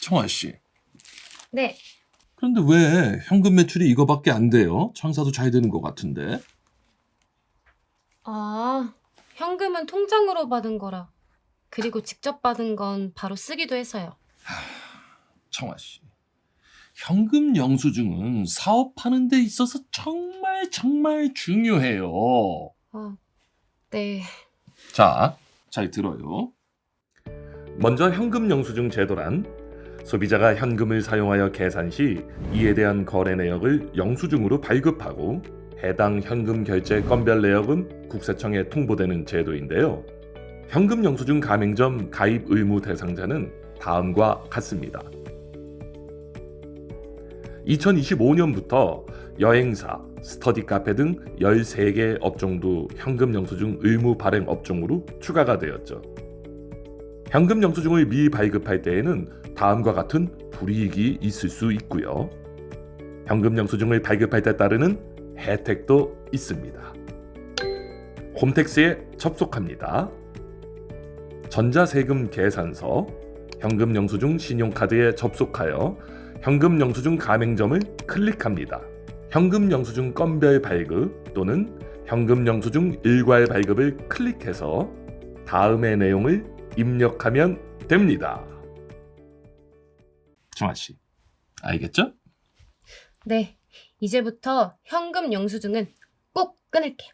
청아 씨. 네. 그런데 왜 현금 매출이 이거밖에 안 돼요? 장사도 잘 되는 것 같은데. 아, 현금은 통장으로 받은 거라. 그리고 직접 받은 건 바로 쓰기도 해서요. 청아 씨. 현금 영수증은 사업하는 데 있어서 정말 정말 중요해요. 아, 네. 자, 잘 들어요. 먼저 현금 영수증 제도란 소비자가 현금을 사용하여 계산 시 이에 대한 거래 내역을 영수증으로 발급하고 해당 현금 결제 건별 내역은 국세청에 통보되는 제도인데요. 현금 영수증 가맹점 가입 의무 대상자는 다음과 같습니다. 2025년부터 여행사, 스터디 카페 등 13개 업종도 현금 영수증 의무 발행 업종으로 추가가 되었죠. 현금 영수증을 미 발급할 때에는 다음과 같은 불이익이 있을 수 있고요. 현금 영수증을 발급할 때 따르는 혜택도 있습니다. 홈택스에 접속합니다. 전자세금 계산서, 현금 영수증 신용카드에 접속하여 현금 영수증 가맹점을 클릭합니다. 현금 영수증 건별 발급 또는 현금 영수증 일괄 발급을 클릭해서 다음의 내용을 입력하면 됩니다. 정아 씨, 알겠죠? 네. 이제부터 현금 영수증은 꼭 끊을게요.